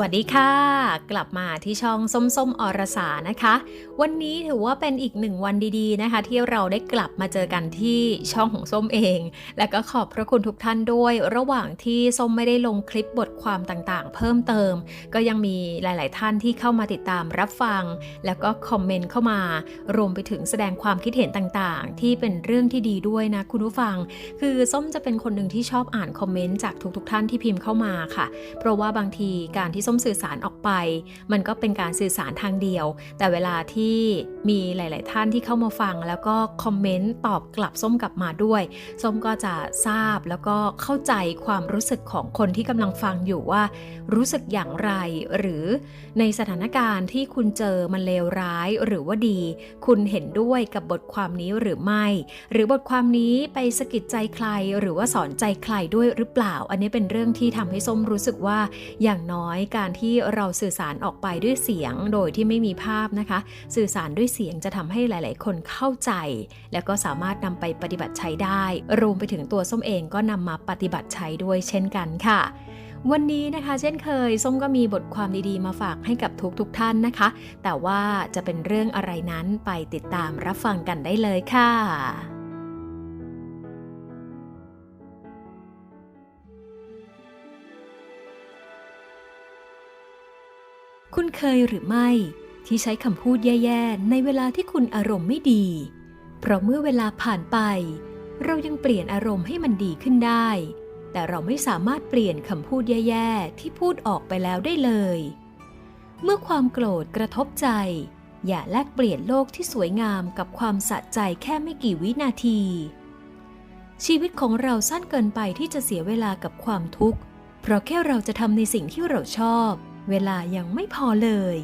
สวัสดีค่ะ กลับมาที่ช่องส้มส้มอรสานะคะ วันนี้ถือว่าเป็นอีกหนึ่งวันดีๆนะคะ ที่เราได้กลับมาเจอกันที่ช่องของส้มเอง และก็ขอบพระคุณทุกท่านด้วย ระหว่างที่ส้มไม่ได้ลงคลิปบทความต่างๆ เพิ่มเติม ก็ยังมีหลายๆท่านที่เข้ามาติดตามรับฟัง แล้วก็คอมเมนต์เข้ามา รวมไปถึงแสดงความคิดเห็นต่างๆ ที่เป็นเรื่องที่ดีด้วยนะคุณผู้ฟัง คือส้มจะเป็นคนหนึ่งที่ชอบอ่านคอมเมนต์จากทุกๆ ท่านที่พิมพ์เข้ามาค่ะ เพราะว่าบางทีการที่ส้มสื่อสารออกไป มันก็เป็นการสื่อสารทางเดียว แต่เวลาที่มีหลาย ๆ ท่านที่เข้ามาฟัง แล้วก็คอมเมนต์ตอบกลับส้มกลับมาด้วย ส้มก็จะทราบแล้วก็เข้าใจความรู้สึกของคนที่กำลังฟังอยู่ว่า รู้สึกอย่างไร หรือในสถานการณ์ที่คุณเจอมันเลวร้ายหรือว่าดี คุณเห็นด้วยกับบทความนี้หรือไม่ หรือบทความนี้ไปสะกิดใจใคร หรือว่าสอนใจใครด้วยหรือเปล่า อันนี้เป็นเรื่องที่ทำให้ส้มรู้สึกว่าอย่างน้อยการที่เราสื่อสารออกไปด้วยเสียงโดยที่ไม่มีภาพนะคะ สื่อสารด้วยเสียงจะทำให้หลาย ๆ คนเข้าใจ แล้วก็สามารถนำไปปฏิบัติใช้ได้ รวมไปถึงตัวส้มเองก็นำมาปฏิบัติใช้ด้วยเช่นกันค่ะวันนี้นะคะ เช่นเคย ส้มก็มีบทความดีๆ มาฝากให้กับทุกๆทท่านนะคะ แต่ว่าจะเป็นเรื่องอะไรนั้นไปติดตามรับฟังกันได้เลยค่ะ เคยหรือไม่ ที่ใช้คำพูดแย่ๆ ในเวลาที่คุณอารมณ์ไม่ดี เพราะเมื่อเวลาผ่านไป เรายังเปลี่ยนอารมณ์ให้มันดีขึ้นได้ แต่เราไม่สามารถเปลี่ยนคำพูดแย่ๆ ที่พูดออกไปแล้วได้เลย เมื่อความโกรธกระทบใจ อย่าแลกเปลี่ยนโลกที่สวยงามกับความสะใจแค่ไม่กี่วินาที ชีวิตของเราสั้นเกินไปที่จะเสียเวลากับความทุกข์ เพราะแค่เราจะทำในสิ่งที่เราชอบ เวลายังไม่พอเลย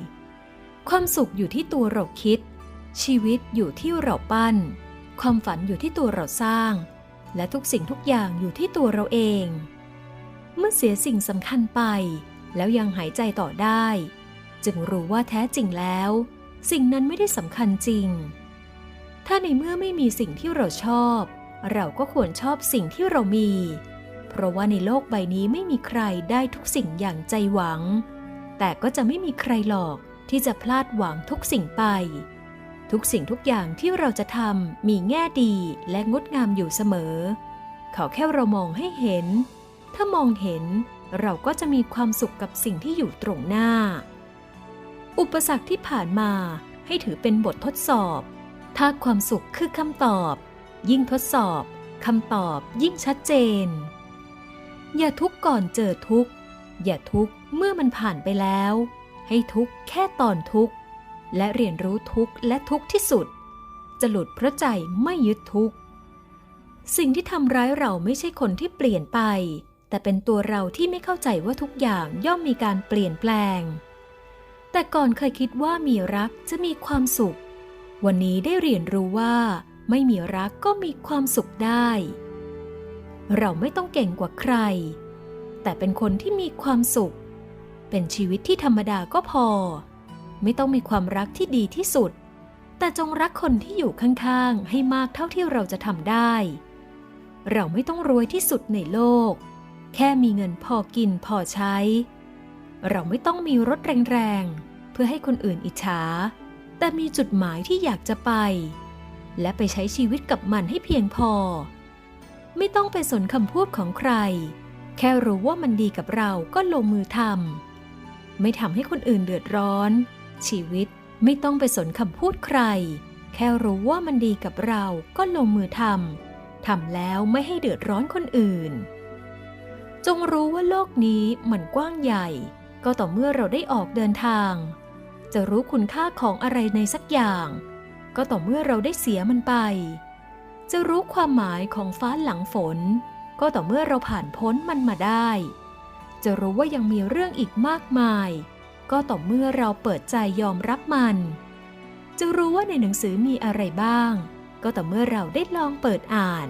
ความสุขอยู่ที่ตัวเราคิด ชีวิตอยู่ที่เราปั้น ความฝันอยู่ที่ตัวเราสร้าง และทุกสิ่งทุกอย่างอยู่ที่ตัวเราเอง เมื่อเสียสิ่งสำคัญไป แล้วยังหายใจต่อได้ จึงรู้ว่าแท้จริงแล้ว สิ่งนั้นไม่ได้สำคัญจริง ถ้าในเมื่อไม่มีสิ่งที่เราชอบ เราก็ควรชอบสิ่งที่เรามี เพราะว่าในโลกใบนี้ไม่มีใครได้ทุกสิ่งอย่างใจหวัง แต่ก็จะไม่มีใครหรอกที่จะพลาดหวังทุกสิ่งไป ทุกสิ่งทุกอย่างที่เราจะทำมีแง่ดีและงดงามอยู่เสมอ ขอแค่เรามองให้เห็น ถ้ามองเห็นเราก็จะมีความสุขกับสิ่งที่อยู่ตรงหน้า อุปสรรคที่ผ่านมาให้ถือเป็นบททดสอบ ถ้าความสุขคือคำตอบ ยิ่งทดสอบคำตอบยิ่งชัดเจน อย่าทุกข์ก่อนเจอทุกข์อย่าทุกข์ เมื่อมันผ่านไปแล้ว ให้ทุกแค่ตอนทุกและเรียนรู้ทุกและทุกที่สุด จะหลุดเพราะใจไม่ยึดทุกสิ่งที่ทำร้ายเราไม่ใช่คนที่เปลี่ยนไป แต่เป็นตัวเราที่ไม่เข้าใจว่าทุกอย่างย่อมมีการเปลี่ยนแปลง แต่ก่อนเคยคิดว่ามีรักจะมีความสุข วันนี้ได้เรียนรู้ว่า ไม่มีรักก็มีความสุขได้ เราไม่ต้องเก่งกว่าใคร แต่เป็นคนที่มีความสุข เป็นชีวิตที่ธรรมดาก็พอ ไม่ต้องมีความรักที่ดีที่สุด แต่จงรักคนที่อยู่ข้างๆ ให้มากเท่าที่เราจะทำได้ เราไม่ต้องรวยที่สุดในโลก แค่มีเงินพอกินพอใช้ เราไม่ต้องมีรถแรงๆ เพื่อให้คนอื่นอิจฉา แต่มีจุดหมายที่อยากจะไป และไปใช้ชีวิตกับมันให้เพียงพอ ไม่ต้องไปสนคำพูดของใครแค่รู้ว่ามันดีกับเราก็ลงมือทำ ไม่ทำให้คนอื่นเดือดร้อน ชีวิตไม่ต้องไปสนคำพูดใคร แค่รู้ว่ามันดีกับเราก็ลงมือทำทำแล้วไม่ให้เดือดร้อนคนอื่น จงรู้ว่าโลกนี้มันกว้างใหญ่ ก็ต่อเมื่อเราได้ออกเดินทาง จะรู้คุณค่าของอะไรในสักอย่าง ก็ต่อเมื่อเราได้เสียมันไป จะรู้ความหมายของฟ้าหลังฝน ก็ต่อเมื่อเราผ่านพ้นมันมาได้ จะรู้ว่ายังมีเรื่องอีกมากมาย ก็ต่อเมื่อเราเปิดใจยอมรับมัน จะรู้ว่าในหนังสือมีอะไรบ้าง ก็ต่อเมื่อเราได้ลองเปิดอ่าน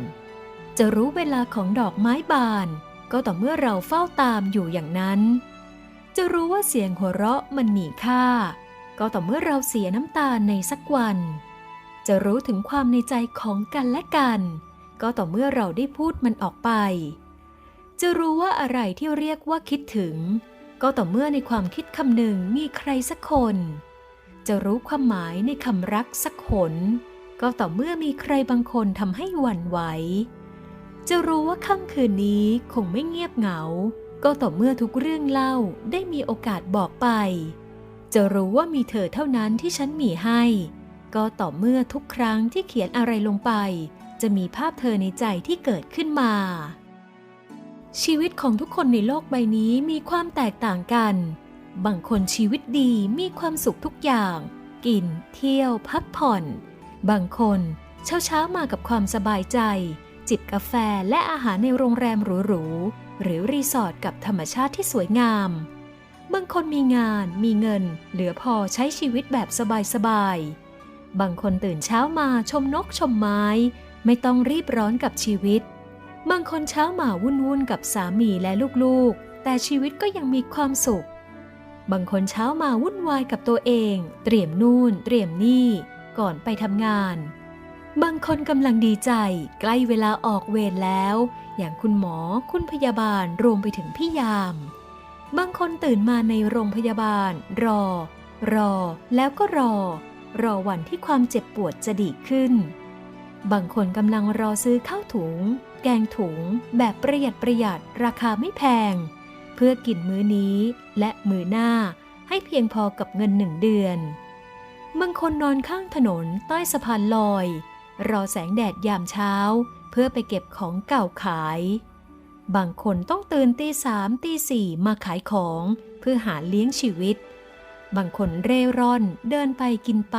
จะรู้เวลาของดอกไม้บาน ก็ต่อเมื่อเราเฝ้าตามอยู่อย่างนั้น จะรู้ว่าเสียงหัวเราะมันมีค่า ก็ต่อเมื่อเราเสียน้ำตาในสักวัน จะรู้ถึงความในใจของกันและกัน ก็ต่อเมื่อเราได้พูดมันออกไป จะรู้ว่าอะไรที่เรียกว่าคิดถึง ก็ต่อเมื่อในความคิดคำหนึ่งมีใครสักคน จะรู้ความหมายในคำรักสักหนก็ต่อเมื่อมีใครบางคนทำให้หวั่นไหว จะรู้ว่าค่ำคืนนี้คงไม่เงียบเหงา ก็ต่อเมื่อทุกเรื่องเล่าได้มีโอกาสบอกไป จะรู้ว่ามีเธอเท่านั้นที่ฉันมีให้ ก็ต่อเมื่อทุกครั้งที่เขียนอะไรลงไป จะมีภาพเธอในใจที่เกิดขึ้นมา ชีวิตของทุกคนในโลกใบนี้มีความแตกต่างกัน บางคนชีวิตดีมีความสุขทุกอย่าง กิน เที่ยว พักผ่อน บางคนเช้าเช้ามากับความสบายใจ จิบกาแฟและอาหารในโรงแรมหรูๆ หรือรีสอร์ทกับธรรมชาติที่สวยงาม บางคนมีงานมีเงิน เหลือพอใช้ชีวิตแบบสบายๆ บางคนตื่นเช้ามาชมนกชมไม้ ไม่ต้องรีบร้อนกับชีวิต บางคนเช้ามาวุ่นๆกับสามีและลูกๆ แต่ชีวิตก็ยังมีความสุข บางคนเช้ามาวุ่นวายกับตัวเอง เตรียมนู่น เตรียมนี่ ก่อนไปทำงาน บางคนกำลังดีใจ ใกล้เวลาออกเวรแล้ว อย่างคุณหมอ คุณพยาบาล รวมไปถึงพี่ยาม บางคนตื่นมาในโรงพยาบาล รอ รอ แล้วก็รอ รอวันที่ความเจ็บปวดจะดีขึ้น บางคนกำลังรอซื้อข้าวถุง แกงถุง แบบประหยัดประหยัดราคาไม่แพง เพื่อกินมื้อนี้และมื้อหน้าให้เพียงพอกับเงินหนึ่งเดือน บางคนนอนข้างถนนใต้สะพานลอย รอแสงแดดยามเช้า เพื่อไปเก็บของเก่าขาย บางคนต้องตื่นตีสามตีสี่มาขายของเพื่อหาเลี้ยงชีวิต บางคนเร่ร่อนเดินไปกินไป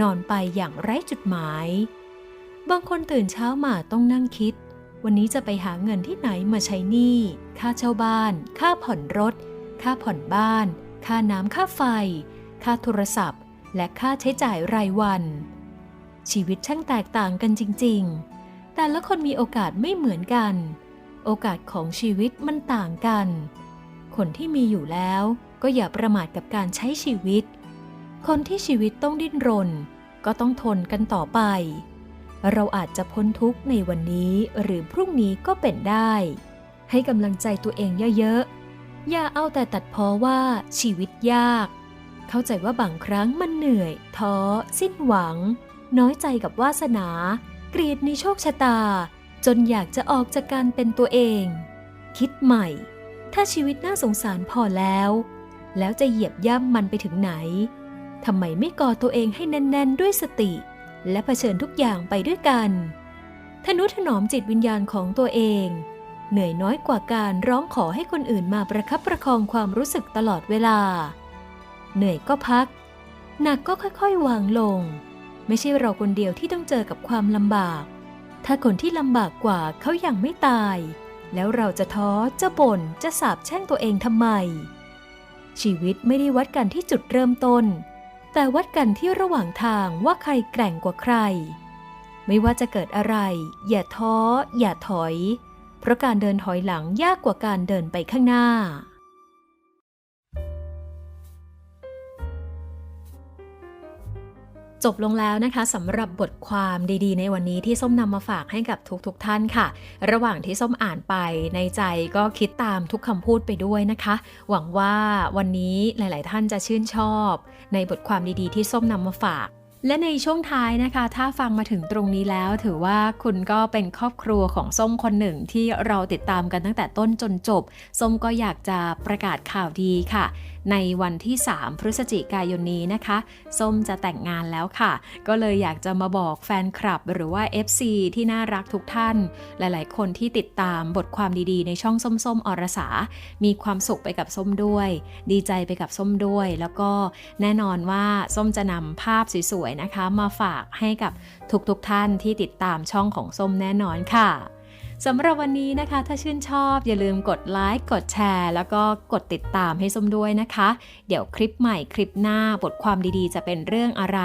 นอนไปอย่างไร้จุดหมาย บางคนตื่นเช้ามาต้องนั่งคิด วันนี้จะไปหาเงินที่ไหนมาใช้หนี้ ค่าเช่าบ้าน ค่าผ่อนรถ ค่าผ่อนบ้าน ค่าน้ำค่าไฟ ค่าโทรศัพท์ และค่าใช้จ่ายรายวัน ชีวิตช่างแตกต่างกันจริง ๆ แต่ละคนมีโอกาสไม่เหมือนกัน โอกาสของชีวิตมันต่างกัน คนที่มีอยู่แล้วก็อย่าประมาทกับการใช้ชีวิต คนที่ชีวิตต้องดิ้นรน ก็ต้องทนกันต่อไป เราอาจจะพ้นทุกข์ในวันนี้หรือพรุ่งนี้ก็เป็นได้ ให้กำลังใจตัวเองเยอะๆ อย่าเอาแต่ตัดพ้อว่าชีวิตยาก เข้าใจว่าบางครั้งมันเหนื่อย ท้อ สิ้นหวัง น้อยใจกับวาสนาเกลียดในโชคชะตา จนอยากจะออกจากการเป็นตัวเอง คิดใหม่ ถ้าชีวิตน่าสงสารพอแล้ว แล้วจะเหยียบย่ำมันไปถึงไหนทำไมไม่กอตัวเองให้แน่น ๆ ด้วยสติ และเผชิญทุกอย่างไปด้วยกันทนุถนอมจิตวิญญาณของตัวเอง เหนื่อยน้อยกว่าการร้องขอให้คนอื่นมาประคับประคองความรู้สึกตลอดเวลา เหนื่อยก็พัก หนักก็ค่อยๆ วางลง ไม่ใช่เราคนเดียวที่ต้องเจอกับความลำบาก ถ้าคนที่ลำบากกว่าเขายังไม่ตาย แล้วเราจะท้อจะบ่นจะสาบแช่งตัวเองทำไม ชีวิตไม่ได้วัดกันที่จุดเริ่มต้น แต่วัดกันที่ระหว่างทางว่าใครแกร่งกว่าใคร ไม่ว่าจะเกิดอะไร อย่าท้อ อย่าถอย เพราะการเดินถอยหลังยากกว่าการเดินไปข้างหน้า จบลงแล้วนะคะสำหรับบทความดีๆ ในวันนี้ที่ส้มนำมาฝากให้กับทุกๆทท่านค่ะ ระหว่างที่ส้มอ่านไปในใจก็คิดตามทุกคำพูดไปด้วยนะคะ หวังว่าวันนี้หลาย ๆ ท่านจะชื่นชอบ ในบทความดีๆ ที่ส้มนำมาฝากและในช่วงท้ายนะคะ ถ้าฟังมาถึงตรงนี้แล้ว ถือว่าคุณก็เป็นครอบครัวของส้มคนหนึ่งที่เราติดตามกันตั้งแต่ต้นจนจบ ส้มก็อยากจะประกาศข่าวดีค่ะ ในวันที่ 3 พฤศจิกายนนี้นะคะ ส้มจะแต่งงานแล้วค่ะ ก็เลยอยากจะมาบอกแฟนคลับหรือว่า FC ที่น่ารักทุกท่าน หลายๆ คนที่ติดตามบทความดีๆ ในช่องส้มส้มอรสา มีความสุขไปกับส้มด้วย ดีใจไปกับส้มด้วย แล้วก็แน่นอนว่าส้มจะนำภาพสวยๆนะคะ มาฝากให้กับทุกๆท่านที่ติดตามช่องของส้มแน่นอนค่ะ สำหรับวันนี้นะคะ ถ้าชื่นชอบอย่าลืมกดไลค์กดแชร์ แล้วก็กดติดตามให้ส้มด้วยนะคะ เดี๋ยวคลิปใหม่คลิปหน้าบทความดีๆ จะเป็นเรื่องอะไร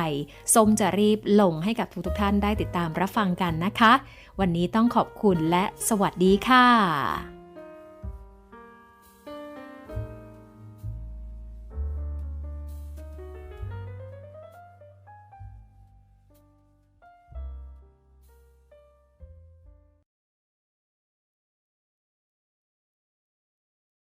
ส้มจะรีบลงให้กับทุกๆท่านได้ติดตามรับฟังกันนะคะ วันนี้ต้องขอบคุณและสวัสดีค่ะ